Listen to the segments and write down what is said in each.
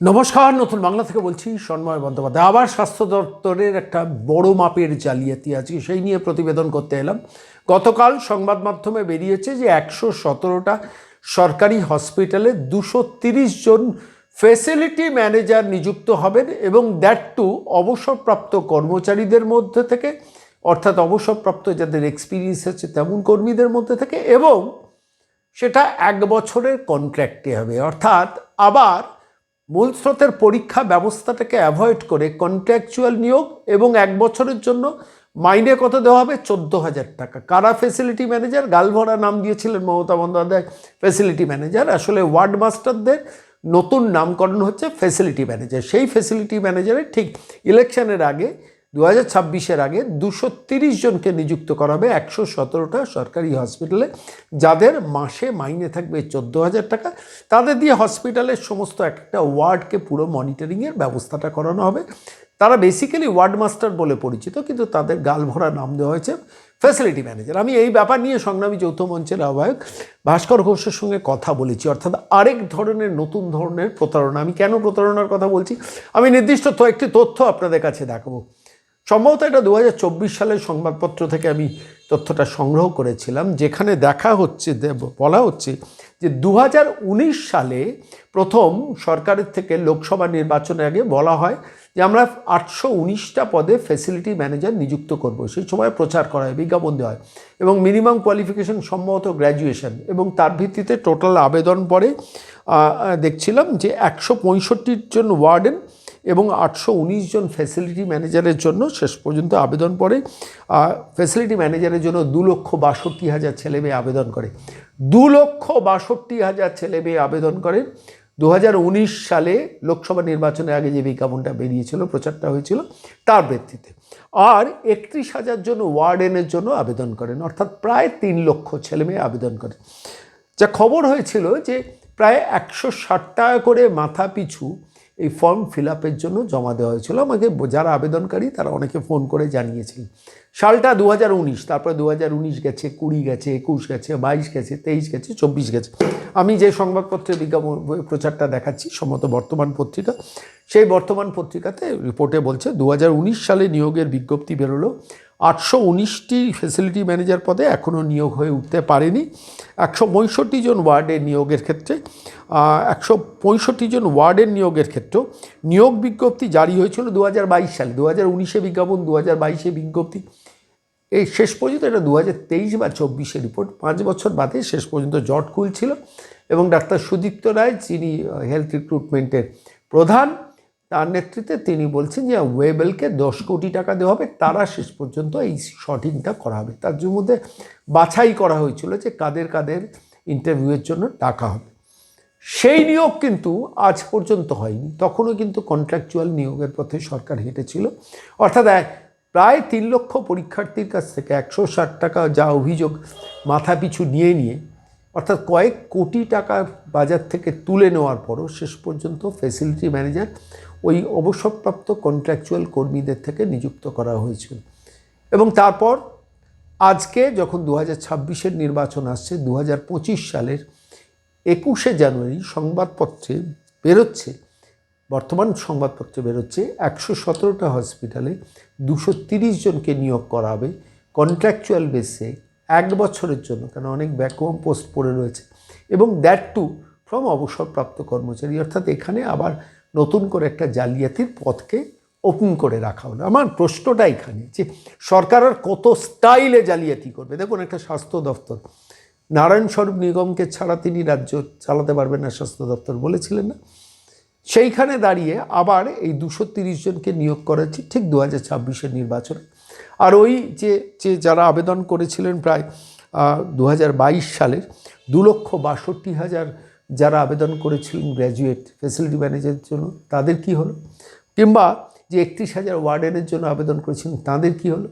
নমস্কার, নতুন বাংলা থেকে বলছি সন্ময় বন্দ্যোপাধ্যায়। আবার স্বাস্থ্য দপ্তরের একটা বড় মাপের জালিয়াতি আছে সেই নিয়ে প্রতিবেদন করতে এলাম। গতকাল সংবাদ মাধ্যমে বেরিয়েছে যে একশো সতেরোটা সরকারি হসপিটালে দুশো তিরিশ জন ফেসিলিটি ম্যানেজার নিযুক্ত হবেন এবং দ্যাট টু অবসরপ্রাপ্ত কর্মচারীদের মধ্যে থেকে, অর্থাৎ অবসরপ্রাপ্ত যাদের এক্সপিরিয়েন্স আছে তেমন কর্মীদের মধ্যে থেকে এবং সেটা এক বছরের কন্ট্র্যাক্টে হবে। অর্থাৎ আবার মূল স্রোতের পরীক্ষা ব্যবস্থাটাকে অ্যাভয়েড করে কন্ট্রাকচুয়াল নিয়োগ এবং এক বছরের জন্য মাইনে কত দেওয়া হবে? চোদ্দ হাজার টাকা। কারা ফেসিলিটি ম্যানেজার গালভরা নাম দিয়েছিলেন মমতা বন্দ্যোপাধ্যায় ফেসিলিটি ম্যানেজার আসলে ওয়ার্ড মাস্টারদের নতুন নামকরণ হচ্ছে ফেসিলিটি ম্যানেজার সেই ফেসিলিটি ম্যানেজারের ঠিক ইলেকশনের আগে দু হাজার ছাব্বিশের আগে দুশো তিরিশ জনকে নিযুক্ত করা হবে। একশো সতেরোটা সরকারি হসপিটালে, যাদের মাসে মাইনে থাকবে চোদ্দ হাজার টাকা। তাদের দিয়ে হসপিটালের সমস্ত একটা ওয়ার্ডকে পুরো মনিটরিংয়ের ব্যবস্থাটা করানো হবে। তারা বেসিক্যালি ওয়ার্ড মাস্টার বলে পরিচিত, কিন্তু তাদের গাল ভরা নাম দেওয়া হয়েছে ফ্যাসিলিটি ম্যানেজার আমি এই ব্যাপার নিয়ে সংগ্রামী যৌথ মঞ্চের আহ্বায়ক ভাস্কর ঘোষের সঙ্গে কথা বলেছি। অর্থাৎ আরেক ধরনের, নতুন ধরনের প্রতারণা। আমি কেন প্রতারণার কথা বলছি? আমি নির্দিষ্ট একটি তথ্য আপনাদের কাছে দেখাবো। সম্ভবত এটা দু হাজার চব্বিশ সালের সংবাদপত্র থেকে আমি তথ্যটা সংগ্রহ করেছিলাম, যেখানে দেখা হচ্ছে বলা হচ্ছে যে দু হাজার উনিশ সালে প্রথম সরকারের থেকে লোকসভা নির্বাচনের আগে বলা হয় যে আমরা আটশো উনিশটা পদে ফেসিলিটি ম্যানেজার নিযুক্ত করব। সেই সময় প্রচার করা হয়, বিজ্ঞাপন দেওয়া হয় এবং মিনিমাম কোয়ালিফিকেশন সম্ভবত গ্র্যাজুয়েশন এবং তার ভিত্তিতে টোটাল আবেদন পরে দেখছিলাম যে একশো পঁয়ষট্টির জন ওয়ার্ডেন এবং আটশো উনিশ জন ফ্যাসিলিটি ম্যানেজারের জন্য শেষ পর্যন্ত আবেদন পড়ে। ফ্যাসিলিটি ম্যানেজারের জন্য দু লক্ষ বাষট্টি হাজার ছেলে মেয়ে আবেদন করে। দু লক্ষ বাষট্টি হাজার ছেলে মেয়ে আবেদন করে। দু হাজার উনিশ সালে লোকসভা নির্বাচনের আগে যে বিজ্ঞাপনটা বেরিয়েছিল, প্রচারটা হয়েছিল, তার ভিত্তিতে আর একত্রিশ হাজার জন ওয়ার্ডেনের জন্য আবেদন করেন, অর্থাৎ প্রায় তিন লক্ষ ছেলে মেয়ে আবেদন করে যা খবর হয়েছিল যে প্রায় একশো ষাট টাকা করে মাথা পিছু এই ফর্ম ফিল আপের জন্য জমা দেওয়া হয়েছিল। আমাকে যারা আবেদনকারী, তারা অনেকে ফোন করে জানিয়েছিলেন সালটা দু হাজার উনিশ, তারপরে দু হাজার উনিশ গেছে, কুড়ি গেছে, একুশ গেছে, বাইশ গেছে, তেইশ গেছে, চব্বিশ গেছে। আমি যে সংবাদপত্রের বিজ্ঞাপন প্রচারটা দেখাচ্ছি সম্মত বর্তমান পত্রিকা, সেই বর্তমান পত্রিকাতে রিপোর্টে বলছে দু হাজার উনিশ সালে নিয়োগের বিজ্ঞপ্তি বেরোলো। আটশো উনিশটি ফেসিলিটি ম্যানেজার পদে এখনও নিয়োগ হয়ে উঠতে পারেনি। একশো পঁয়ষট্টি জন ওয়ার্ডের নিয়োগের ক্ষেত্রে একশো পঁয়ষট্টি জন ওয়ার্ডের নিয়োগের ক্ষেত্রেও নিয়োগ বিজ্ঞপ্তি জারি হয়েছিল দু হাজার বাইশ সালে। দু হাজার উনিশে বিজ্ঞাপন দু হাজার বাইশে বিজ্ঞপ্তি। এই শেষ পর্যন্ত এটা দু হাজার তেইশ বা চব্বিশে রিপোর্ট পাঁচ বছর বাদে শেষ পর্যন্ত জট খুলছিল এবং ডাক্তার সুদীপ্ত রায়, যিনি হেলথ রিক্রুটমেন্টের প্রধান তার নেতৃত্বে তিনি বলছেন যে ওয়েবেলকে দশ কোটি টাকা দেওয়া হবে, তারা শেষ পর্যন্ত এই শটিংটা করা হবে। তার মধ্যে বাছাই করা হয়েছিল যে কাদের কাদের ইন্টারভিউয়ের জন্য ডাকা হবে। সেই নিয়োগ কিন্তু আজ পর্যন্ত হয়নি। তখনও কিন্তু কন্ট্রাকচুয়াল নিয়োগের পথে সরকার হেঁটেছিল। অর্থাৎ প্রায় তিন লক্ষ পরীক্ষার্থীর কাছ থেকে একশো ষাট টাকা যা অভিযোগ মাথা পিছু নিয়ে নিয়ে, অর্থাৎ কয়েক কোটি টাকা বাজার থেকে তুলে নেওয়ার পরও শেষ পর্যন্ত ফেসিলিটি ম্যানেজার ওই অবসরপ্রাপ্ত কন্ট্রাকচুয়াল কর্মীদের থেকে নিযুক্ত করা হয়েছিল। এবং তারপর আজকে যখন দু হাজার নির্বাচন আসছে, দু হাজার পঁচিশ সালের একুশে জানুয়ারি সংবাদপত্রে বেরোচ্ছে, বর্তমান সংবাদপত্রে বেরোচ্ছে, একশো সতেরোটা হসপিটালে দুশো তিরিশ জনকে নিয়োগ করা হবে কন্ট্রাকচুয়াল বেসে এক বছরের জন্য, কারণ অনেক ব্যাকওয়াম পোস্ট পড়ে রয়েছে। এবং দ্যাট টু ফ্রম অবসরপ্রাপ্ত কর্মচারী, অর্থাৎ এখানে আবার নতুন করে একটা জালিয়াতির পথকে ওপেন করে রাখা হলো। আমার প্রশ্নটা এখানে যে সরকার আর কত স্টাইলে জালিয়াতি করবে? দেখুন, একটা স্বাস্থ্য দপ্তর। নারায়ণ স্বরূপ নিগমকে ছাড়া তিনি রাজ্য চালাতে পারবেন না, স্বাস্থ্য দপ্তর বলেছিলেন না। সেইখানে দাঁড়িয়ে আবার এই দুশো তিরিশ জনকে নিয়োগ করা হচ্ছে ঠিক দু হাজার ছাব্বিশের নির্বাচনে। আর ওই যে যে যারা আবেদন করেছিলেন প্রায় দু হাজার বাইশ সালের দু লক্ষ বাষট্টি হাজার যারা আবেদন করেছিলেন গ্র্যাজুয়েট ফেসিলিটি ম্যানেজারের জন্য, তাদের কি হলো? কিংবা যে একত্রিশ হাজার ওয়ার্ডেনের জন্য আবেদন করেছিলেন তাদের কি হলো?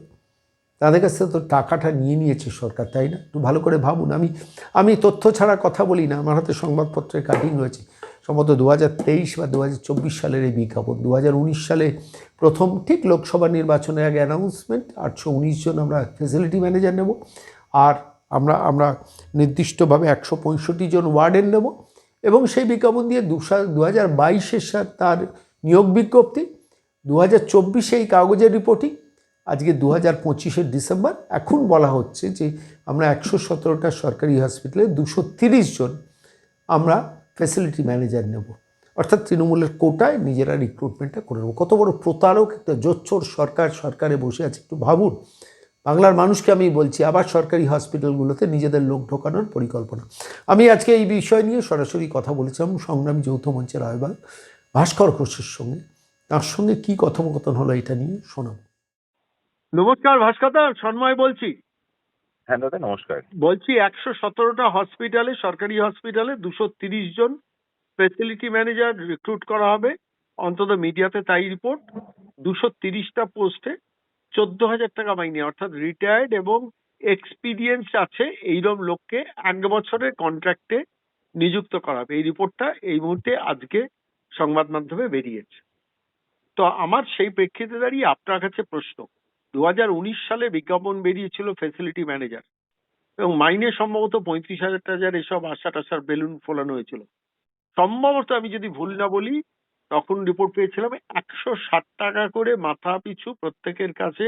তাদের কাছ থেকে তো টাকাটা নিয়ে নিয়েছে সরকার, তাই না? একটু ভালো করে ভাবুন। আমি আমি তথ্য ছাড়া কথা বলি না, আমার হাতে সংবাদপত্রের কাটিং রয়েছে। সম্ভবত দু হাজার তেইশ বা দু হাজার চব্বিশ সালের এই বিজ্ঞাপন। দু হাজার উনিশ সালে প্রথম ঠিক লোকসভা নির্বাচনের আগে অ্যানাউন্সমেন্ট আটশো উনিশ জন আমরা ফেসিলিটি ম্যানেজার নেব। আর আমরা আমরা নির্দিষ্টভাবে একশো পঁয়ষট্টি জন ওয়ার্ডেন নেব এবং সেই বিজ্ঞাপন দিয়ে দু হাজার বাইশের তার নিয়োগ বিজ্ঞপ্তি, দু হাজার চব্বিশে এই কাগজের রিপোর্টিং আজকে দু হাজার পঁচিশের ডিসেম্বর। এখন বলা হচ্ছে যে আমরা একশো সতেরোটা সরকারি হসপিটালে দুশো তিরিশ জন আমরা ফ্যাসিলিটি ম্যানেজার নেব। অর্থাৎ তৃণমূলের কোটায় নিজেরা রিক্রুটমেন্টটা করে নেব। কত বড় প্রতারক, একটা জোচ্চোর সরকার, সরকারে বসে আছে, একটু ভাবুন। বাংলার মানুষকে আমি বলছি আবার সরকারি হসপিটালগুলোতে নিজেদের লোক ঢোকানোর পরিকল্পনা। আমি আজকে এই বিষয় নিয়ে সরাসরি কথা বলেছিলাম সংগ্রামী যৌথ মঞ্চের আহ্বায়ক ভাস্কর ঘোষের সঙ্গে। তার সঙ্গে কি কথোপকথন হলো এটা নিয়ে শোনাব। নমস্কার ভাস্করদা সন্ময় বলছি। হ্যাঁ দাদা নমস্কার। বলছি একশো সতেরোটা হসপিটালে সরকারি হসপিটালে দুশো তিরিশ জন ফেসিলিটি ম্যানেজার রিক্রুট করা হবে। অন্তত মিডিয়াতে তাই রিপোর্ট দুশো তিরিশটা পোস্টে চোদ্দ হাজার টাকা মাইনে অর্থাৎ রিটায়ার্ড এবং এক্সপিরিয়েন্স আছে এইরকম লোককে এক বছরের কন্ট্রাক্টে নিযুক্ত করা। হবে এই রিপোর্টটা এই মুহূর্তে আজকে সংবাদ মাধ্যমে বেরিয়েছে। তো আমার সেই প্রেক্ষিতে দাঁড়িয়ে আপনার কাছে প্রশ্ন। দু হাজার উনিশ সালে বিজ্ঞাপন বেরিয়েছিল ফেসিলিটি ম্যানেজার এবং মাইনে সম্ভবত পঁয়ত্রিশ হাজার টাজার এসব আশা টাশার বেলুন ফোলানো হয়েছিল। সম্ভবত আমি যদি ভুল না বলি তখন রিপোর্ট পেয়েছিলাম একশো ষাট টাকা করে মাথা পিছু প্রত্যেকের কাছে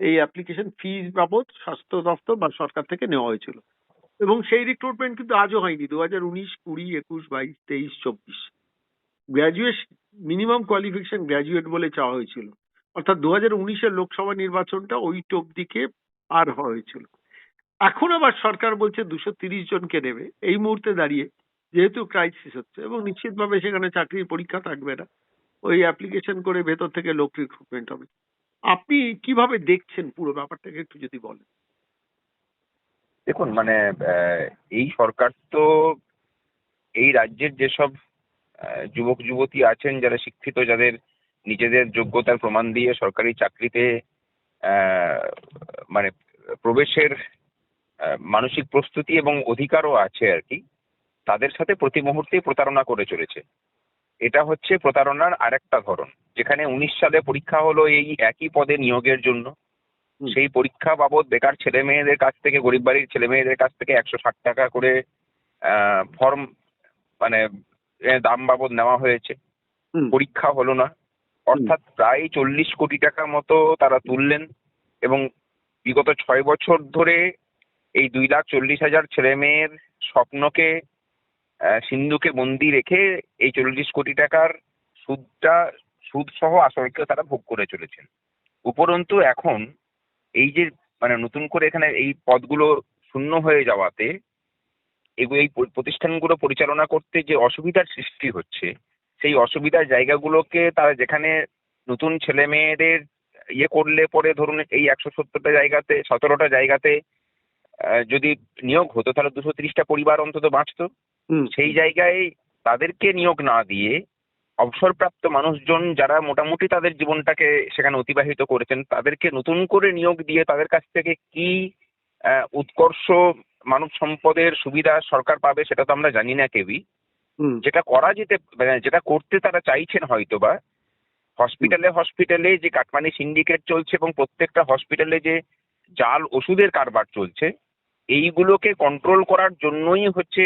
এই অ্যাপ্লিকেশন ফিজ বাবদ স্বাস্থ্য দপ্তর বা সরকার থেকে নেওয়া হয়েছিল। এবং সেই রিক্রুটমেন্ট কিন্তু আজও হয়নি দু হাজার উনিশ, কুড়ি, একুশ, বাইশ, তেইশ, চব্বিশ। গ্র্যাজুয়েট মিনিমাম কোয়ালিফিকেশন গ্র্যাজুয়েট বলে চাওয়া হয়েছিল। অর্থাৎ দু হাজার উনিশের লোকসভা নির্বাচনটা ওই টোপ দিকে পার হওয়া হয়েছিল। এখন আবার সরকার বলছে দুশো তিরিশ জনকে নেবে এই মুহূর্তে দাঁড়িয়ে যেহেতু ক্রাইসিস হচ্ছে এবং নিশ্চিতভাবে সেখানে চাকরির পরীক্ষা থাকবে না, ওই অ্যাপ্লিকেশন করে ভেতর থেকে লোক রিক্রুটমেন্ট হবে। আপনি কীভাবে দেখছেন পুরো ব্যাপারটাকে একটু যদি বলেন? দেখুন মানে এই সরকার তো এই রাজ্যের যেসব যুবক, যুবতী আছেন, যারা শিক্ষিত, যাদের নিজেদের যোগ্যতার প্রমাণ দিয়ে সরকারি চাকরিতে মানে প্রবেশের মানসিক প্রস্তুতি এবং অধিকারও আছে আর কি তাদের সাথে প্রতি মুহূর্তে প্রতারণা করে চলেছে। এটা হচ্ছে প্রতারণার আরেকটা ধরন যেখানে উনিশ সালে পরীক্ষা হলো এই একই পদে নিয়োগের জন্য। সেই পরীক্ষা বাবদ বেকার ছেলে মেয়েদের কাছ থেকে গরিব বাড়ির ছেলে মেয়েদের কাছ থেকে একশো ষাট টাকা করে ফর্ম মানে দাম বাবদ নেওয়া হয়েছে। পরীক্ষা হলো না। অর্থাৎ প্রায় চল্লিশ কোটি টাকার মতো তারা তুললেন এবং বিগত ছয় বছর ধরে এই দুই লাখ চল্লিশ হাজার ছেলে মেয়ের স্বপ্নকে সিন্ধুকে বন্দি রেখে এই চল্লিশ কোটি টাকার সুদটা সুদ সহ আসলকে তারা ভোগ করে চলেছেন। উপরন্তু এখন এই যে মানে নতুন করে এখানে এই পদগুলো শূন্য হয়ে যাওয়াতে এগুলো এই প্রতিষ্ঠানগুলো পরিচালনা করতে যে অসুবিধার সৃষ্টি হচ্ছে, সেই অসুবিধার জায়গাগুলোকে তারা যেখানে নতুন ছেলে মেয়েদের ইয়ে করলে পরে ধরুন এই একশো সত্তরটা জায়গাতে, সতেরোটা জায়গাতে যদি নিয়োগ হতো, তাহলে দুশো তিরিশটা পরিবার অন্তত বাঁচতো। সেই জায়গায় তাদেরকে নিয়োগ না দিয়ে অবসরপ্রাপ্ত মানুষজন যারা মোটামুটি তাদের জীবনটাকে সেখানে অতিবাহিত করেছেন তাদেরকে নতুন করে নিয়োগ দিয়ে তাদের কাছ থেকে কি উৎকর্ষ মানব সম্পদের সুবিধা সরকার পাবে সেটা তো আমরা জানি না কেউই। হুম, যেটা করা যেতে মানে যেটা করতে তারা চাইছেন হয়তো বা হসপিটালে হসপিটালে যে কাটমানি সিন্ডিকেট চলছে এবং প্রত্যেকটা হসপিটালে যে জাল ওষুধের কারবার চলছে এইগুলোকে কন্ট্রোল করার জন্যই হচ্ছে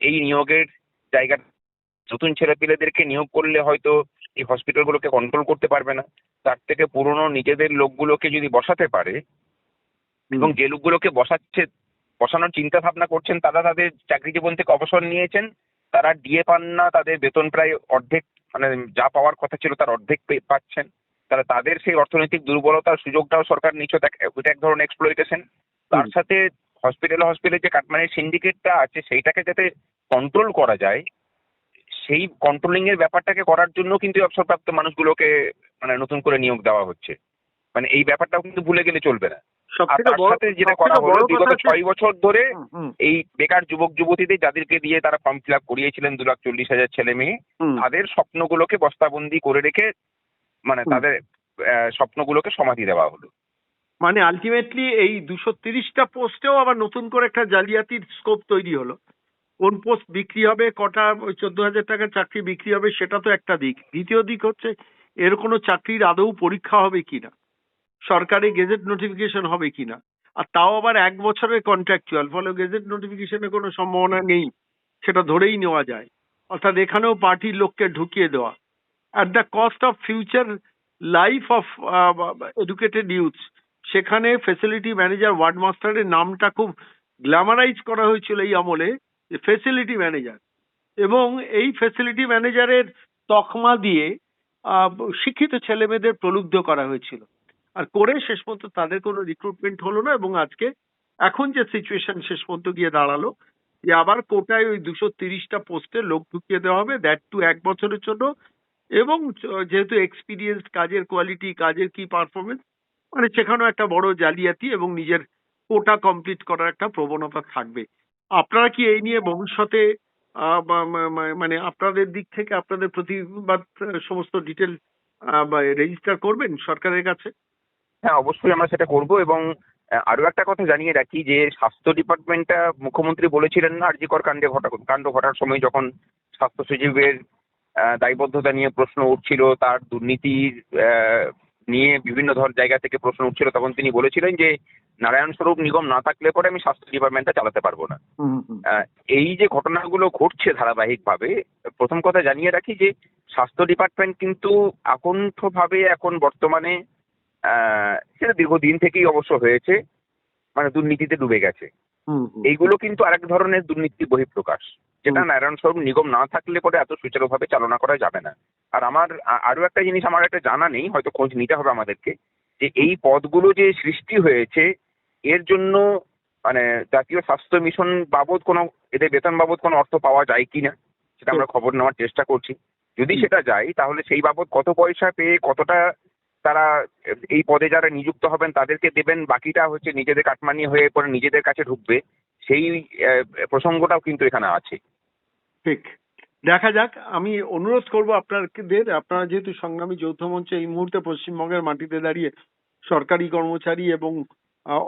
এই নিয়োগের জায়গা। নতুন ছেলেপিলেদেরকে নিয়োগ করলে হয়তো এই হসপিটালগুলোকে কন্ট্রোল করতে পারবে না। তার থেকে পুরনো নিজেদের লোকগুলোকে যদি বসাতে পারে এবং যে লোকগুলোকে বসাচ্ছে বসানোর চিন্তা ভাবনা করছেন তারা তাদের চাকরি জীবন থেকে অবসর নিয়েছেন। তারা ডিএ পান না তাদের বেতন প্রায় অর্ধেক মানে যা পাওয়ার কথা ছিল তার অর্ধেক পাচ্ছেন। তাহলে তাদের সেই অর্থনৈতিক দুর্বলতার সুযোগটাও সরকার নিচ্ছে এক ধরনের এক্সপ্লয়টেশন তার সাথে হসপিটালে হসপিটালে যে কাটমানির সিন্ডিকেটটা আছে সেইটাকে যাতে কন্ট্রোল করা যায় সেই কন্ট্রোলিং এর ব্যাপারটাকে করার জন্য কিন্তু অবসরপ্রাপ্ত মানুষগুলোকে মানে নতুন করে নিয়োগ দেওয়া হচ্ছে। মানে এই ব্যাপারটাও কিন্তু ভুলে গেলে চলবে না। আর তার সাথে যেটা করা হলো বিগত কথা হচ্ছে- ছয় বছর ধরে এই বেকার যুবক যুবতীদের যাদেরকে দিয়ে তারা ফর্ম ফিল আপ করিয়েছিলেন দু লাখ চল্লিশ হাজার ছেলে মেয়ে তাদের স্বপ্নগুলোকে বস্তাবন্দি করে রেখে মানে তাদের স্বপ্নগুলোকে সমাধি দেওয়া হলো। মানে আলটিমেটলি এই দুশো তিরিশটা পোস্টেও আবার নতুন করে একটা জালিয়াতির স্কোপ তৈরি হলো। কোন পোস্ট বিক্রি হবে, কটা, ওই চোদ্দ হাজার টাকার চাকরি বিক্রি হবে, সেটা তো একটা দিক। দ্বিতীয় দিক হচ্ছে, এর কোনো চাকরির আদৌ পরীক্ষা হবে কিনা? সরকারি গেজেট নোটিফিকেশন হবে কিনা? আর তাও আবার এক বছরের কন্ট্রাকচুয়াল ফলে গেজেট নোটিফিকেশনের কোনো সম্ভাবনা নেই, সেটা ধরেই নেওয়া যায়। অর্থাৎ এখানেও পার্টির লোককে ঢুকিয়ে দেওয়া। At the cost of future life of educated youth সেখানে ফেসিলিটি ম্যানেজার ওয়ার্ড মাস্টারের নামটা খুব গ্ল্যামারাইজ করা হয়েছিল এই আমলে ফেসিলিটি ম্যানেজার এবং এই ফেসিলিটি ম্যানেজারের তকমা দিয়ে শিক্ষিত ছেলে মেয়েদের প্রলুব্ধ করা হয়েছিল। আর করে শেষ পর্যন্ত তাদের কোনো রিক্রুটমেন্ট হলো না এবং আজকে, এখন যে সিচুয়েশন শেষ পর্যন্ত গিয়ে দাঁড়াল, যে আবার কোটায় ওই দুশো তিরিশটা পোস্টে লোক ঢুকিয়ে দেওয়া হবে দ্যাট টু এক বছরের জন্য। এবং, যেহেতু এক্সপিরিয়েন্স কাজের কোয়ালিটি কাজের কি পারফরমেন্স মানে সেখানেও একটা বড় জালিয়াতি এবং নিজের কোটা কমপ্লিট করার একটা প্রবণতা থাকবে। আপনারা কি এই নিয়ে ভবিষ্যতে মানে আপনাদের দিক থেকে আপনাদের প্রতিবাদ সমস্ত ডিটেল রেজিস্টার করবেন সরকারের কাছে? হ্যাঁ অবশ্যই আমরা সেটা করব এবং আরও একটা কথা জানিয়ে রাখি যে স্বাস্থ্য ডিপার্টমেন্টটা মুখ্যমন্ত্রী বলেছিলেন না আরজিকর কাণ্ডে ঘটা, কাণ্ড ঘটার সময় যখন স্বাস্থ্য সচিবের দায়বদ্ধতা নিয়ে প্রশ্ন উঠছিল, তার দুর্নীতির নিয়ে বিভিন্ন ধর জায়গা থেকে প্রশ্ন উঠছিল তখন তিনি বলেছিলেন যে নারায়ণ স্বরূপ নিগম না থাকলে পরে আমি স্বাস্থ্য ডিপার্টমেন্টটা চালাতে পারব না। এই যে ঘটনাগুলো ঘটছে ধারাবাহিকভাবে প্রথম কথা জানিয়ে রাখি যে স্বাস্থ্য ডিপার্টমেন্ট কিন্তু আকণ্ঠভাবে এখন বর্তমানে আহ, সেটা দীর্ঘদিন থেকেই অবশ্য হয়েছে মানে দুর্নীতিতে ডুবে গেছে। এইগুলো কিন্তু আরেক ধরনের দুর্নীতি বহিঃপ্রকাশ। যেটা। নারায়ণ স্বরূপ নিগম না থাকলে পরে এত সুচারুভাবে চালনা করা যাবে না। আর আমার আরও একটা জিনিস আমার একটা জানা নেই হয়তো খোঁজ নিতে হবে আমাদেরকে যে এই পদগুলো যে সৃষ্টি হয়েছে এর জন্য মানে জাতীয় স্বাস্থ্য মিশন বাবদ কোনো এদের বেতন বাবদ কোনো অর্থ পাওয়া যায় কি না সেটা আমরা খবর নেওয়ার চেষ্টা করছি। যদি সেটা যায় তাহলে সেই বাবদ কত পয়সা পেয়ে কতটা তারা এই পদে যারা নিযুক্ত হবেন তাদেরকে দেবেন বাকিটা হচ্ছে নিজেদের কাটমানি হয়ে পরে নিজেদের কাছে ঢুকবে সেই প্রসঙ্গটাও কিন্তু এখানে আছে। ঠিক। দেখা যাক, আমি অনুরোধ করব আপনাদের, আপনারা যেহেতু সংগ্রামী যৌথ মঞ্চে এই মুহূর্তে পশ্চিমবঙ্গের মাটিতে দাঁড়িয়ে সরকারি কর্মচারী এবং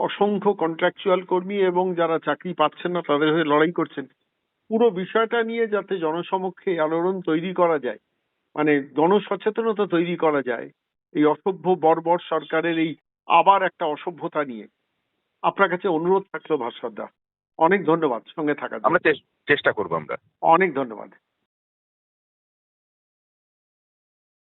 অসংখ্য কন্ট্রাকচুয়াল কর্মী এবং যারা চাকরি পাচ্ছেন না, তাদের হয়ে লড়াই করছেন, পুরো বিষয়টা নিয়ে যাতে জনসমক্ষে আলোড়ন তৈরি করা যায় মানে জনসচেতনতা তৈরি করা যায়, এই অসভ্য বর্বর সরকারের এই আবার একটা অসভ্যতা নিয়ে। আপনার কাছে অনুরোধ থাকল ভাস্কর দা। অনেক ধন্যবাদ সঙ্গে থাকার জন্য। আমরা চেষ্টা করব আমরা অনেক ধন্যবাদ